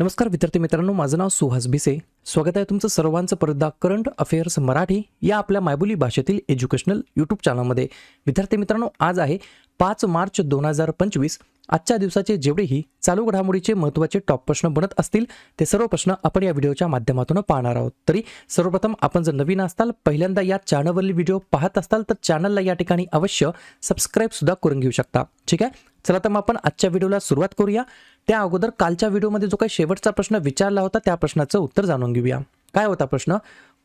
नमस्कार विद्यार्थी मित्रांनो माझं नाव सुहास भिसे. स्वागत आहे तुमचं सर्वांचं परदा करंट अफेअर्स मराठी या आपल्या मायबोली भाषेतील एज्युकेशनल यूट्यूब चॅनलमध्ये. विद्यार्थी मित्रांनो आज आहे पाच मार्च दोन हजार पंचवीस. आजच्या दिवसाचे जेवढेही चालू घडामोडीचे महत्त्वाचे टॉप प्रश्न बनत असतील ते सर्व प्रश्न आपण या व्हिडिओच्या माध्यमातून पाहणार आहोत. तरी सर्वप्रथम आपण जर नवीन असताल पहिल्यांदा या चॅनलवरील व्हिडिओ पाहत असताल तर चॅनलला या ठिकाणी अवश्य सबस्क्राईब सुद्धा करून घेऊ शकता. ठीक आहे? चला तर मग आपण आजच्या व्हिडिओला सुरुवात करूया. त्या अगोदर कालच्या व्हिडिओमध्ये जो काही शेवटचा प्रश्न विचारला होता त्या प्रश्नाचं उत्तर जाणून घेऊया. काय होता प्रश्न?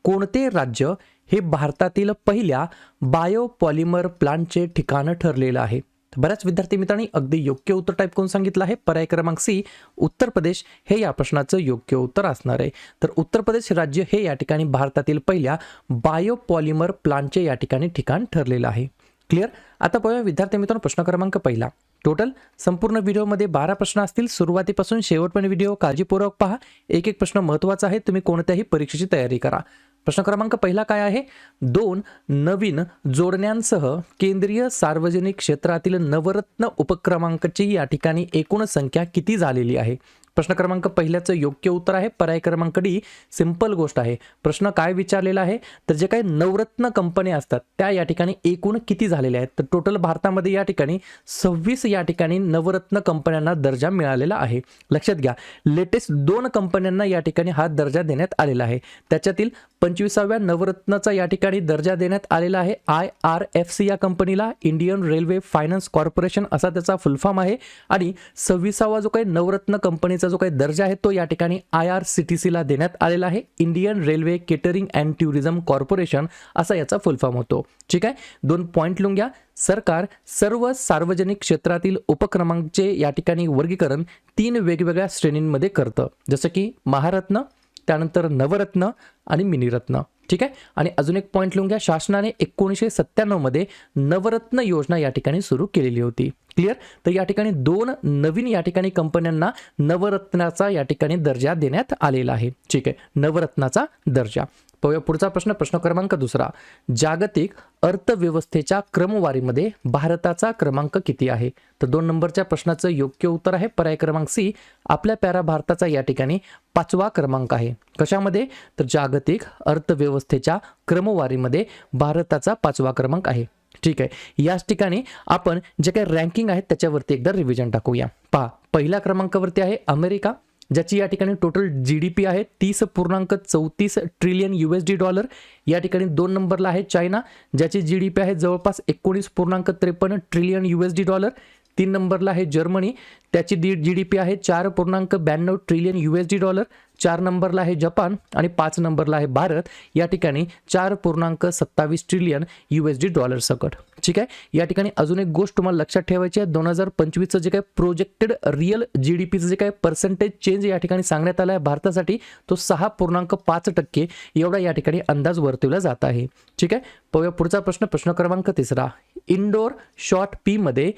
कोणते राज्य हे भारतातील पहिल्या बायोपॉलिमर प्लांटचे ठिकाण ठरलेलं आहे? तर बऱ्याच विद्यार्थी मित्रांनी अगदी योग्य उत्तर टाईप करून सांगितलं आहे. पर्याय क्रमांक सी उत्तर प्रदेश हे या प्रश्नाचं योग्य उत्तर असणार आहे. तर उत्तर प्रदेश राज्य हे या ठिकाणी भारतातील पहिल्या बायोपॉलिमर प्लांटचे या ठिकाणी ठिकाण ठरलेलं आहे. क्लिअर आता पाहूया विद्यार्थी मित्रांनो प्रश्न क्रमांक पहिला. टोटल संपूर्ण व्हिडिओमध्ये बारा प्रश्न असतील. सुरुवातीपासून शेवटपर्यंत व्हिडिओ काळजीपूर्वक पहा. एक एक प्रश्न महत्त्वाचा आहे. तुम्ही कोणत्याही परीक्षेची तयारी करा. प्रश्न क्रमांक पहिला काय आहे? दोन नवीन जोडण्यांसह केंद्रीय सार्वजनिक क्षेत्रातील नवरत्न उपक्रमांकची या ठिकाणी एकूण संख्या किती झालेली आहे? प्रश्न क्रमांक पहिल्याचं योग्य उत्तर आहे. पर्याय क्रमांक डी सिंपल गोष्ट आहे. प्रश्न काय विचारलेला आहे? तर जे काही नवरत्न कंपन्या असतात त्या या ठिकाणी एकूण किती झालेल्या आहेत? तर टोटल भारतामध्ये या ठिकाणी सव्वीस या ठिकाणी नवरत्न कंपन्यांना दर्जा मिळालेला आहे. लक्षात घ्या लेटेस्ट दोन कंपन्यांना या ठिकाणी हा दर्जा देण्यात आलेला आहे. त्याच्यातील पंचवीसाव्या नवरत्नाचा या ठिकाणी दर्जा देण्यात आलेला आहे. आय आर एफ सी या कंपनीला इंडियन रेल्वे फायनान्स कॉर्पोरेशन असा त्याचा फुलफॉर्म आहे. आणि सव्वीसावा जो काही नवरत्न कंपनीचा जो काही दर्जा आहे तो या ठिकाणी आय आर सी टी सीला देण्यात आलेला आहे. Indian railway catering and tourism corporation असा याचा फुलफॉर्म होतो. ठीक आहे? दोन पॉईंट लिहून घ्या. सरकार सर्व सार्वजनिक क्षेत्रातील उपक्रमांचे या ठिकाणी वर्गीकरण तीन वेगवेगळ्या श्रेणींमध्ये करतं. जसं की महारत्न त्यानंतर नवरत्न आणि मिनिरत्न. ठीक आहे? आणि अजून एक पॉईंट लिहून घ्या. शासनाने एकोणीसशे सत्त्याण्णवमध्ये नवरत्न योजना या ठिकाणी सुरू केलेली होती. क्लिअर तर या ठिकाणी दोन नवीन या ठिकाणी कंपन्यांना नवरत्नाचा या ठिकाणी दर्जा देण्यात आलेला आहे. ठीक आहे? नवरत्नाचा दर्जा. पाहूया. पुढचा प्रश्न प्रश्न क्रमांक दुसरा. जागतिक अर्थव्यवस्थेच्या क्रमवारीमध्ये भारताचा क्रमांक किती आहे? तर दोन नंबरच्या प्रश्नाचं योग्य उत्तर आहे. पर्याय क्रमांक सी आपल्या प्यारा भारताचा या ठिकाणी पाचवा क्रमांक आहे. कशामध्ये? तर जागतिक अर्थव्यवस्थेच्या क्रमवारीमध्ये भारताचा पाचवा क्रमांक आहे. ठीक आहे. याच ठिकाणी आपण जे काही रँकिंग आहेत त्याच्यावरती एकदा रिव्हिजन टाकूया. पहा. पहिल्या क्रमांकावरती आहे अमेरिका ज्याची या ठिकाणी टोटल जी डी पी आहे तीस पूर्णांक चौतीस trillion U S D dollar या ठिकाणी दोन नंबरला आहे चायना ज्याची जी डी पी आहे जवळपास एकोणीस पूर्णांक त्रेपन्न trillion U S D dollar तीन नंबरला आहे जर्मनी त्याची डी जी डी पी आहे चार पूर्णांक ब्याण्णव trillion U S D dollar चार नंबरला आहे जपान आणि पाच नंबरला आहे भारत. या ठिकाणी चार पूर्णांक सत्तावीस trillion U S D dollar सकट. ठीक आहे? या ठिकाणी अजून एक गोष्ट तुम्हाला लक्षात ठेवायची आहे. दोन हजार पंचवीसचं जे काय प्रोजेक्टेड रिअल जी डी पीचं जे काय पर्सेंटेज चेंज या ठिकाणी सांगण्यात आला आहे भारतासाठी तो सहा पूर्णांक पाच टक्के एवढा या ठिकाणी अंदाज वर्तवला जात आहे. ठीक आहे? पाहूया पुढचा प्रश्न. प्रश्न क्रमांक तिसरा. इंडोर शॉर्ट पीमध्ये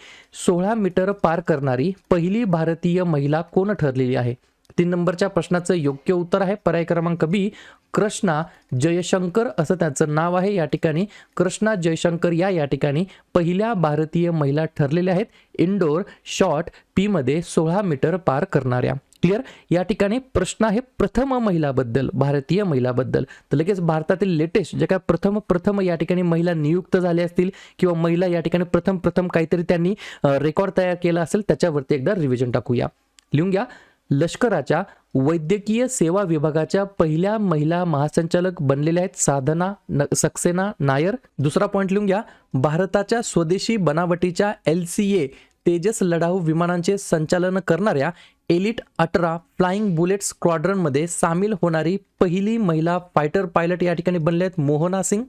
सोळा मीटर पार करणारी पहिली भारतीय महिला कोण ठरलेली आहे? तीन नंबरच्या प्रश्नाचं योग्य उत्तर आहे. पर्याय क्रमांक बी कृष्णा जयशंकर असं त्याचं नाव आहे. या ठिकाणी कृष्णा जयशंकर या या ठिकाणी पहिल्या भारतीय महिला ठरलेल्या आहेत. इंडोर शॉर्ट पीमध्ये सोळा मीटर पार करणाऱ्या. क्लिअर या ठिकाणी प्रश्न आहे प्रथम महिलाबद्दल भारतीय महिलाबद्दल. तर लगेच भारतातील लेटेस्ट जे काय प्रथम प्रथम या ठिकाणी महिला नियुक्त झाल्या असतील किंवा महिला या ठिकाणी प्रथम प्रथम काहीतरी त्यांनी रेकॉर्ड तयार केला असेल त्याच्यावरती एकदा रिव्हिजन टाकूया. लिहून घ्या. लष्कराच्या वैद्यकीय सेवा विभागाच्या पहिल्या महिला महासंचालक बनलेल्या आहेत साधना न सक्सेना नायर. दुसरा पॉईंट लिहून घ्या. भारताच्या स्वदेशी बनावटीच्या एल सी ए तेजस लढाऊ विमानांचे संचालन करणाऱ्या एलिट अठरा फ्लाइंग बुलेट स्क्वॉड्रनमध्ये सामील होणारी पहिली महिला फायटर पायलट या ठिकाणी बनले आहेत मोहना सिंग.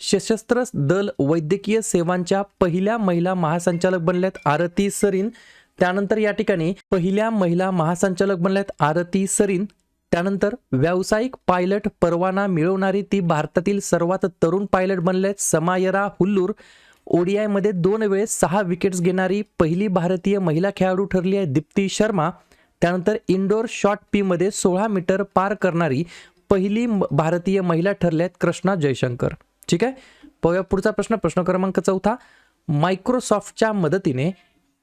सशस्त्र दल वैद्यकीय सेवांच्या पहिल्या महिला महासंचालक बनल्यात आरती सरीन. त्यानंतर या ठिकाणी पहिल्या महिला महासंचालक बनल्यात आरती सरीन. त्यानंतर व्यावसायिक पायलट परवाना मिळवणारी ती भारतातील सर्वात तरुण पायलट बनले आहेत समायरा हुल्लूर. ओडीआयमध्ये दोन वेळेस सहा विकेट्स घेणारी पहिली भारतीय महिला खेळाडू ठरली आहे दीप्ती शर्मा. त्यानंतर इंडोर शॉर्ट पीमध्ये सोळा मीटर पार करणारी पहिली भारतीय महिला ठरल्या आहेत कृष्णा जयशंकर. ठीक आहे? पुढचा प्रश्न प्रश्न क्रमांक चौथा. मायक्रोसॉफ्टच्या मदतीने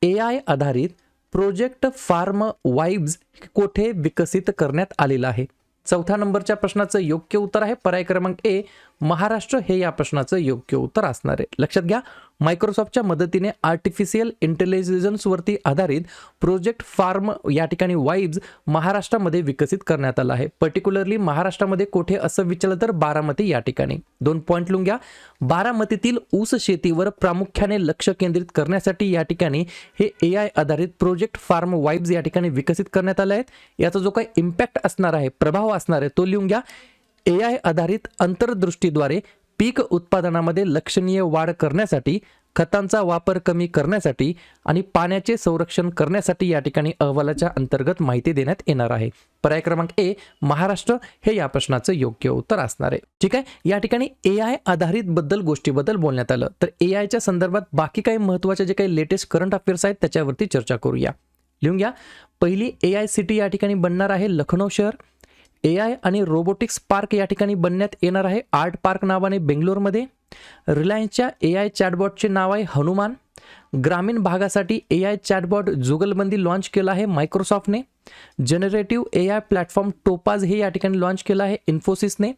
ए आय आधारित प्रोजेक्ट फार्म वाईब्स कोठे विकसित करण्यात आलेलं आहे? चौथ्या नंबरच्या प्रश्नाचं योग्य उत्तर आहे. पर्याय क्रमांक ए महाराष्ट्र. हे या प्रश्नाचं योग्य उत्तर असणार आहे. लक्षात घ्या. मायक्रोसॉफ्टच्या मदतीने आर्टिफिशियल इंटेलिजन्सवरती आधारित प्रोजेक्ट फार्म या ठिकाणी वाईब्स महाराष्ट्रामध्ये विकसित करण्यात आला आहे. पर्टिक्युलरली महाराष्ट्रामध्ये कोठे असं विचारलं तर बारामती या ठिकाणी. दोन पॉईंट लिहून घ्या. बारामतीतील ऊस शेतीवर प्रामुख्याने लक्ष केंद्रित करण्यासाठी या ठिकाणी हे ए आय आधारित प्रोजेक्ट फार्म वाईब्स या ठिकाणी विकसित करण्यात आले आहेत. याचा जो काही इम्पॅक्ट असणार आहे प्रभाव असणार आहे तो लिहून घ्या. ए आय आधारित अंतर्दृष्टीद्वारे पीक उत्पादनामध्ये लक्षणीय वाढ करण्यासाठी खतांचा वापर कमी करण्यासाठी आणि पाण्याचे संरक्षण करण्यासाठी या ठिकाणी अहवालाच्या अंतर्गत माहिती देण्यात येणार आहे. पर्याय क्रमांक ए महाराष्ट्र हे या प्रश्नाचं योग्य उत्तर असणार आहे. ठीक आहे? या ठिकाणी ए आय आधारित बद्दल गोष्टीबद्दल बोलण्यात आलं. तर ए आयच्या संदर्भात बाकी काही महत्त्वाचे जे काही लेटेस्ट करंट अफेअर्स आहेत त्याच्यावरती चर्चा करूया. लिहून घ्या. पहिली ए आय सिटी या ठिकाणी बनणार आहे लखनौ शहर. ए आय आणि रोबोटिक्स पार्क या ठिकाणी बनण्यात येणार आहे. आर्ट पार्क नावाने बेंगलोरमध्ये. रिलायन्सच्या ए आय चॅटबॉटचे नाव आहे हनुमान. ग्रामीण भागासाठी A I chatbot Jugalbandi launch केला आहे मायक्रोसॉफ्टने. Generative A I platform Topaz हे या ठिकाणी लॉन्च केलं आहे इन्फोसिसने.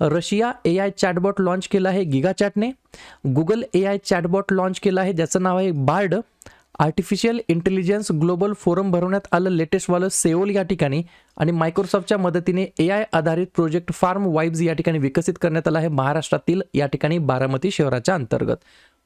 Russia A I chatbot launch केलं आहे गिगाचॅटने. Google A I chatbot launch केलं आहे ज्याचं नाव आहे Bard. Artificial intelligence global forum भरवण्यात आलं लेटेस्टवालं सेओल या ठिकाणी आणि मायक्रोसॉफ्टच्या मदतीने ए आय आधारित प्रोजेक्ट फार्म वाईब्स या ठिकाणी विकसित करण्यात आला आहे महाराष्ट्रातील या ठिकाणी बारामती शहराच्या अंतर्गत.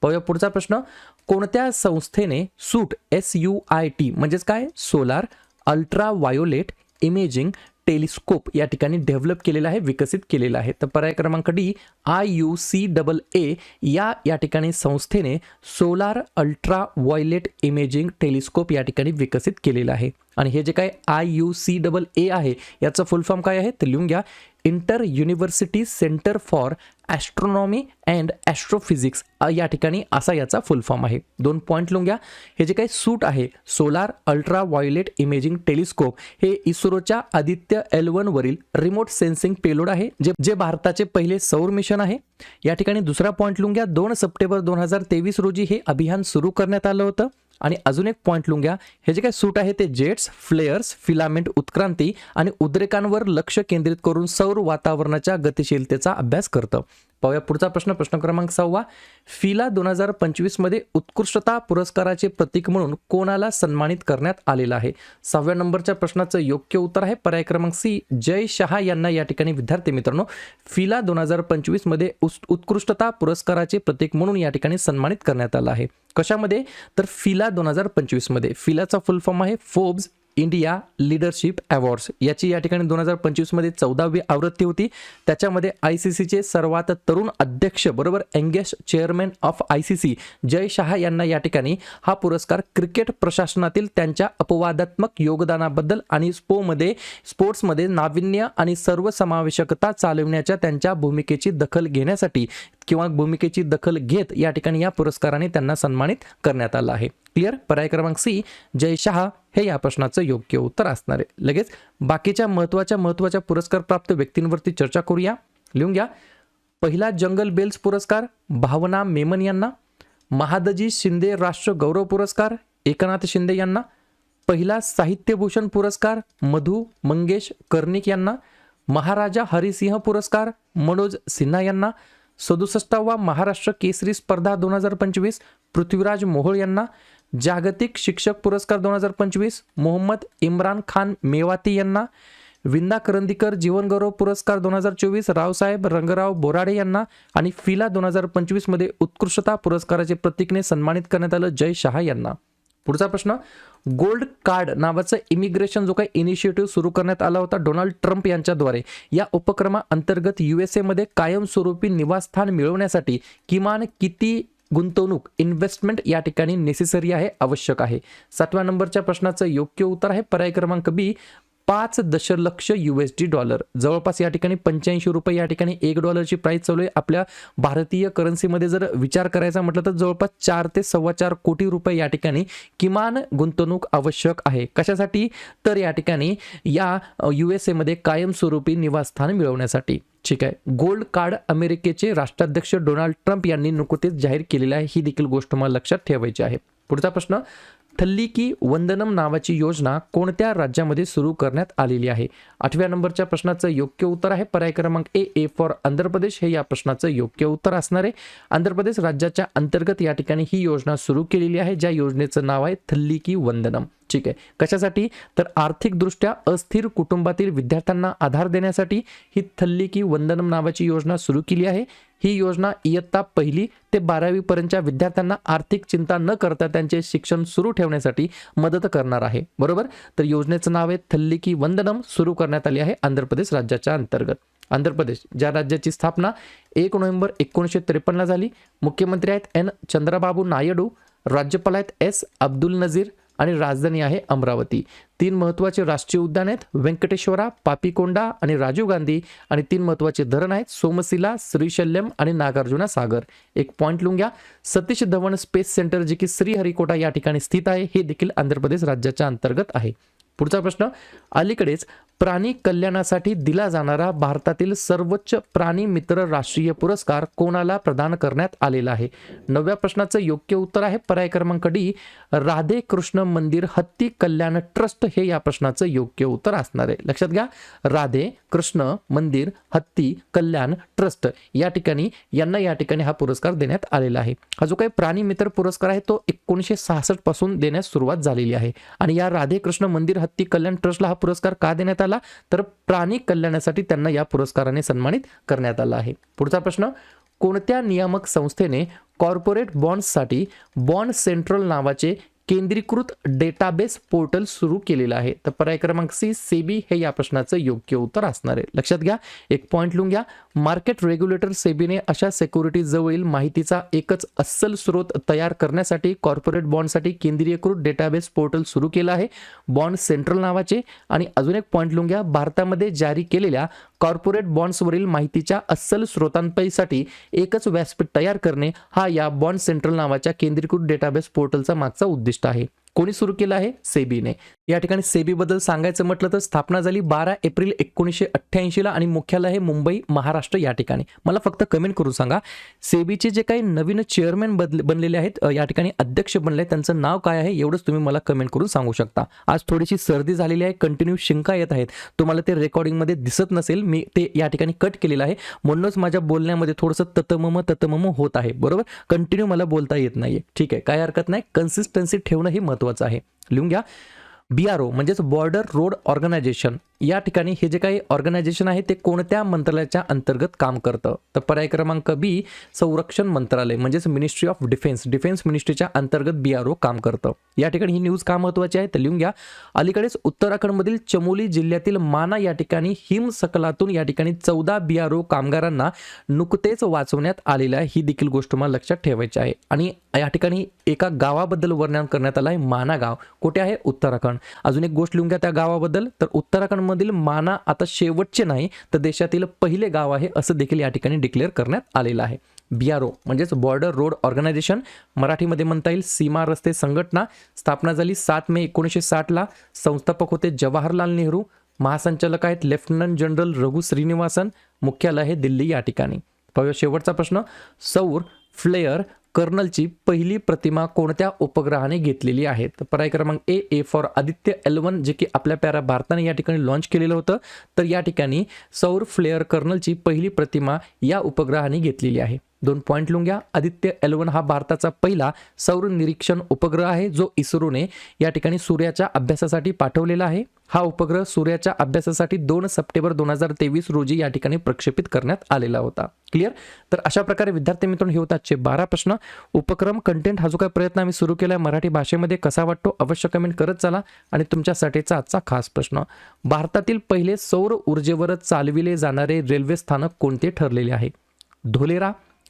पाहूया पुढचा प्रश्न. कोणत्या संस्थेने SUIT S U I T म्हणजेच काय? Solar ultra violet imaging telescope या ठिकाणी डेव्हलप केलेला आहे विकसित केलेला आहे. तर पर्याय क्रमांक D I U C double A या या ठिकाणी संस्थेने solar ultra violet imaging telescope या ठिकाणी विकसित केलेलं आहे. आणि हे जे काय I U C double A आहे याचं फुल फॉर्म काय आहे? तर लिहून घ्या. Inter university centre for astronomy and astrophysics या ठिकाणी असा याचा फुल फॉर्म आहे. दोन पॉईंट लिहून घ्या हे जे काही सूट आहे solar ultra violet imaging telescope हे इस्रोच्या आदित्य एल वरील रिमोट सेन्सिंग पेलोड आहे जे जे भारताचे पहिले सौर मिशन आहे. या ठिकाणी दुसरा पॉईंट लिहून घ्या दोन सप्टेंबर दोन हजार तेवीस रोजी हे अभियान सुरू करण्यात आलं होतं. आणि अजून एक पॉईंट लिहून घ्या. हे जे काही सूट आहे ते जेट्स फ्लेअर्स फिलामेंट उत्क्रांती आणि उद्रेकांवर लक्ष केंद्रित करून सौर वातावरणाच्या गतिशीलतेचा अभ्यास करतं. पाहूया पुढचा प्रश्न प्रश्न क्रमांक सहावा. फिला दोन हजार पंचवीसमध्ये उत्कृष्टता पुरस्काराचे प्रतीक म्हणून कोणाला सन्मानित करण्यात आलेलं आहे? सहाव्या नंबरच्या प्रश्नाचं योग्य उत्तर आहे पर्याय क्रमांक सी जय शहा यांना या ठिकाणी विद्यार्थी मित्रांनो. फिला दोन हजार पंचवीसमध्ये उत्कृष्टता पुरस्काराचे प्रतीक म्हणून या ठिकाणी सन्मानित करण्यात आलं आहे. कशामध्ये? तर फिला दोन हजार पंचवीसमध्ये फिलाचा फुल फॉर्म आहे फोर्ब्स इंडिया लिडरशिप अवॉर्ड्स. याची या ठिकाणी दोन हजार पंचवीसमध्ये चौदावी आवृत्ती होती. त्याच्यामध्ये आय सी सीचे सर्वात तरुण अध्यक्ष बरोबर youngest chairman of I C C Jay Shah यांना या ठिकाणी हा पुरस्कार क्रिकेट प्रशासनातील त्यांच्या अपवादात्मक योगदानाबद्दल आणि स्पोमध्ये स्पोर्ट्समध्ये नाविन्य आणि सर्वसमावेशकता चालवण्याच्या त्यांच्या भूमिकेची दखल घेण्यासाठी किंवा भूमिकेची दखल घेत या ठिकाणी या पुरस्काराने त्यांना सन्मानित करण्यात आलं आहे. क्लिअर? पर्याय क्रमांक सी जय शहा. हे या प्रश्नाचं योग्य उत्तर असणार आहे. लगेच बाकीच्या महत्त्वाच्या महत्त्वाच्या पुरस्कार प्राप्त व्यक्तींवरती चर्चा करूया. लिहून घ्या. पहिला जंगल बेल्स पुरस्कार भावना मेमन यांना. महादजी शिंदे राष्ट्र गौरव पुरस्कार एकनाथ शिंदे यांना. पहिला साहित्यभूषण पुरस्कार मधु मंगेश कर्णिक यांना. महाराजा हरिसिंह पुरस्कार मनोज सिन्हा यांना. सदुसष्टावा महाराष्ट्र केसरी स्पर्धा दोन हजार पंचवीस पृथ्वीराज मोहोळ यांना. जागतिक शिक्षक पुरस्कार दोन हजार पंचवीस मोहम्मद इम्रान खान मेवाती यांना विंदा करंदीकर जीवनगौरव पुरस्कार दोन हजार चोवीस रावसाहेब रंगराव बोराडे यांना आणि फिला दोन हजार पंचवीसमध्ये उत्कृष्टता पुरस्काराचे प्रतीकने सन्मानित करण्यात आलं जय शहा यांना. पुढचा प्रश्न गोल्ड कार्ड नावाचं इमिग्रेशन जो काही इनिशिएटिव्ह सुरू करण्यात आला होता डोनाल्ड ट्रम्प यांच्याद्वारे या उपक्रमाअंतर्गत यू एस एमध्ये कायमस्वरूपी निवासस्थान मिळवण्यासाठी किमान किती गुंतवणूक इन्व्हेस्टमेंट या ठिकाणी नेसेसरी आहे आवश्यक आहे. सातव्या नंबरच्या प्रश्नाचं योग्य उत्तर आहे. पर्याय क्रमांक बी पाच दशलक्ष यू एस डी डॉलर जवळपास या ठिकाणी पंच्याऐंशी रुपये या ठिकाणी एक डॉलरची प्राईस चालू आहे. आपल्या भारतीय करन्सीमध्ये जर विचार करायचा म्हटलं तर जवळपास चार ते सव्वा चार कोटी रुपये या ठिकाणी किमान गुंतवणूक आवश्यक आहे. कशासाठी? तर या ठिकाणी या यू एस एमध्ये कायमस्वरूपी निवासस्थान मिळवण्यासाठी. ठीक आहे. गोल्ड कार्ड अमेरिकेचे राष्ट्राध्यक्ष डोनाल्ड ट्रम्प यांनी नुकतेच जाहीर केलेले आहे. ही देखील गोष्ट मला लक्षात ठेवायची आहे. पुढचा प्रश्न थल्ली की वंदनम नावाची योजना कोणत्या राज्यामध्ये सुरू करण्यात आलेली आहे? आठव्या नंबरच्या प्रश्नाचं योग्य उत्तर आहे पर्याय क्रमांक A A for Andhra Pradesh. हे या प्रश्नाचं योग्य उत्तर असणार आहे. आंध्र प्रदेश राज्याच्या अंतर्गत या ठिकाणी ही योजना सुरू केलेली आहे ज्या योजनेचं नाव आहे थल्ली की वंदनम. ठीक आहे. कशासाठी? तर आर्थिकदृष्ट्या अस्थिर कुटुंबातील विद्यार्थ्यांना आधार देण्यासाठी ही थल्ली की वंदनम नावाची योजना सुरू केली आहे. ही योजना इयत्ता पहिली ते बारावीपर्यंतच्या विद्यार्थ्यांना आर्थिक चिंता न करता त्यांचे शिक्षण सुरू ठेवण्यासाठी मदत करणार आहे. बरोबर? तर योजनेचं नाव आहे थल्लिकी वंदनम सुरू करण्यात आली आहे आंध्र प्रदेश राज्याच्या अंतर्गत. आंध्र प्रदेश ज्या राज्याची स्थापना एक नोव्हेंबर एकोणीसशे त्रेपन्नला झाली मुख्यमंत्री आहेत एन. चंद्रबाबू नायडू राज्यपाल आहेत एस. अब्दुल नझीर आणि राजधानी आहे अमरावती. तीन महत्त्वाचे राष्ट्रीय उद्यान आहेत व्यंकटेश्वरा पापीकोंडा आणि राजीव गांधी. आणि तीन महत्त्वाचे धरण आहेत सोमशिला श्रीशल्यम आणि नागार्जुना सागर. एक पॉईंट लिहून घ्या. सतीश धवन स्पेस सेंटर जे की श्रीहरिकोटा या ठिकाणी स्थित आहे हे देखील आंध्र प्रदेश राज्याच्या अंतर्गत आहे. पुढचा प्रश्न अलीकडेच प्राणी कल्याणासाठी दिला जाणारा भारतातील सर्वोच्च प्राणी मित्र राष्ट्रीय पुरस्कार कोणाला प्रदान करण्यात आलेला आहे? नवव्या प्रश्नाचं योग्य उत्तर आहे पर्याय क्रमांक डी. राधे कृष्ण मंदिर हत्ती कल्याण ट्रस्ट हे या प्रश्नाचं योग्य उत्तर असणार आहे. लक्षात घ्या राधे कृष्ण मंदिर हत्ती कल्याण ट्रस्ट या ठिकाणी यांना या ठिकाणी हा पुरस्कार देण्यात आलेला आहे. हा जो काही प्राणी मित्र पुरस्कार आहे तो एकोणीसशे सहासष्टपासून देण्यास सुरुवात झालेली आहे. आणि या राधे कृष्ण मंदिर हत्ती कल्याण ट्रस्टला हा पुरस्कार का देण्यात आला? तर प्राणी कल्याणासाठी त्यांना या पुरस्काराने सन्मानित करण्यात आला आहे. पुढचा प्रश्न कोणत्या नियामक संस्थेने कॉर्पोरेट बॉन्ड्ससाठी बॉन्ड सेंट्रल नावाचे केंद्रीकृत डेटाबेस पोर्टल सुरू केलेलं आहे. तर पर्याय क्रमांक सी सेबी हे या प्रश्नाचं योग्य उत्तर असणार आहे. लक्षात घ्या एक पॉईंट लिहून घ्या. मार्केट रेग्युलेटर सेबीने अशा सिक्युरिटीजवळील माहितीचा एकच अस्सल स्रोत तयार करण्यासाठी कॉर्पोरेट बॉन्डसाठी केंद्रीयकृत डेटाबेस पोर्टल सुरू केलं आहे. बॉन्ड सेंट्रल नावाचे. आणि अजून एक पॉईंट लिहून घ्या भारतामध्ये जारी केलेल्या कॉर्पोरेट बॉन्ड्सवरील माहितीच्या अस्सल स्रोतांपैसाठी एकच व्यासपीठ तयार करणे हा या बॉन्ड सेंट्रल नावाच्या केंद्रीकृत डेटाबेस पोर्टलचा मागचा उद्दिष्ट आहे. कोणी सुरू केलं आहे? सेबीने. या ठिकाणी सेबीबद्दल सांगायचं म्हटलं तर स्थापना झाली बारा एप्रिल एकोणीसशे अठ्ठ्याऐंशीला आणि मुख्यालय हे मुंबई महाराष्ट्र या ठिकाणी. मला फक्त कमेंट करून सांगा सेबीचे जे काही नवीन चेअरमॅन बदल बनलेले आहेत या ठिकाणी अध्यक्ष बनले त्यांचं नाव काय आहे एवढंच तुम्ही मला कमेंट करून सांगू शकता. आज थोडीशी सर्दी झालेली आहे कंटिन्यू शिंका येत आहेत. तुम्हाला ते रेकॉर्डिंगमध्ये दिसत नसेल मी ते या ठिकाणी कट केलेलं आहे. म्हणूनच माझ्या बोलण्यामध्ये थोडंसं ततमम ततमम होत आहे बरोबर? कंटिन्यू मला बोलता येत नाही ठीक आहे काय हरकत नाही. कन्सिस्टन्सी ठेवणं हे महत्त्वाचं महत्वाचं आहे. लिहून घ्या. बी आर ओ म्हणजेच बॉर्डर रोड ऑर्गनायझेशन या ठिकाणी हे जे काही ऑर्गनायझेशन आहे ते कोणत्या मंत्रालयाच्या अंतर्गत काम करतं? तर पर्याय क्रमांक बी संरक्षण मंत्रालय म्हणजेच मिनिस्ट्री ऑफ डिफेन्स डिफेन्स मिनिस्ट्रीच्या अंतर्गत बी आर ओ काम करतं. या ठिकाणी ही न्यूज का महत्त्वाची आहे तर लिहून घ्या. अलीकडेच उत्तराखंडमधील चमोली जिल्ह्यातील माना या ठिकाणी हिमसकलातून या ठिकाणी चौदा बी आर ओ कामगारांना नुकतेच वाचवण्यात आलेलं आहे. ही देखील गोष्ट मला लक्षात ठेवायची आहे. आणि या ठिकाणी एका गावाबद्दल वर्णन करण्यात आलं आहे माना गाव. कुठे आहे? उत्तराखंड. अजून एक गोष्ट लिहून घ्या त्या गावाबद्दल. तर उत्तराखंडमधील माना आता शेवटचे नाही तर देशातील पहिले गाव आहे असं देखील या ठिकाणी डिक्लेअर करण्यात आलेलं आहे. बीआरओ म्हणजेच बॉर्डर रोड ऑर्गनायझेशन मराठीमध्ये म्हणता येईल सीमा रस्ते संघटना स्थापना झाली सात मे एकोणीसशे साठला. संस्थापक होते जवाहरलाल नेहरू. महासंचालक आहेत लेफ्टनंट जनरल रघु श्रीनिवासन. मुख्यालय आहे दिल्ली या ठिकाणी. पाहूया शेवटचा प्रश्न. सौर फ्लेअर कर्नलची पहिली प्रतिमा कोणत्या उपग्रहाने घेतलेली आहे? तर पर्याय क्रमांक A A for Aditya L one जे की आपल्या प्यारा भारताने या ठिकाणी लॉन्च केलेलं होतं. तर या ठिकाणी सौर फ्लेअर कर्नलची पहिली प्रतिमा या उपग्रहाने घेतलेली आहे. दोन पॉईंट लिहून घ्या आदित्य एलवन हा भारताचा पहिला सौर निरीक्षण उपग्रह आहे जो इस्रोने या ठिकाणी सूर्याच्या अभ्यासासाठी पाठवलेला आहे. हा उपग्रह सूर्याच्या अभ्यासासाठी दोन सप्टेंबर दोन हजार तेवीस रोजी या ठिकाणी प्रक्षेपित करण्यात आलेला होता. क्लिअर तर अशा प्रकारे विद्यार्थी मित्रांनो हे होतात आजचे बारा प्रश्न. उपक्रम कंटेंट हा जो काही प्रयत्न आम्ही सुरू केला आहे मराठी भाषेमध्ये कसा वाटतो? अवश्य कमेंट करत चला. आणि तुमच्यासाठीचा आजचा खास प्रश्न. भारतातील पहिले सौर ऊर्जेवर चालविले जाणारे रेल्वे स्थानक कोणते ठरलेले आहे? धोलेरा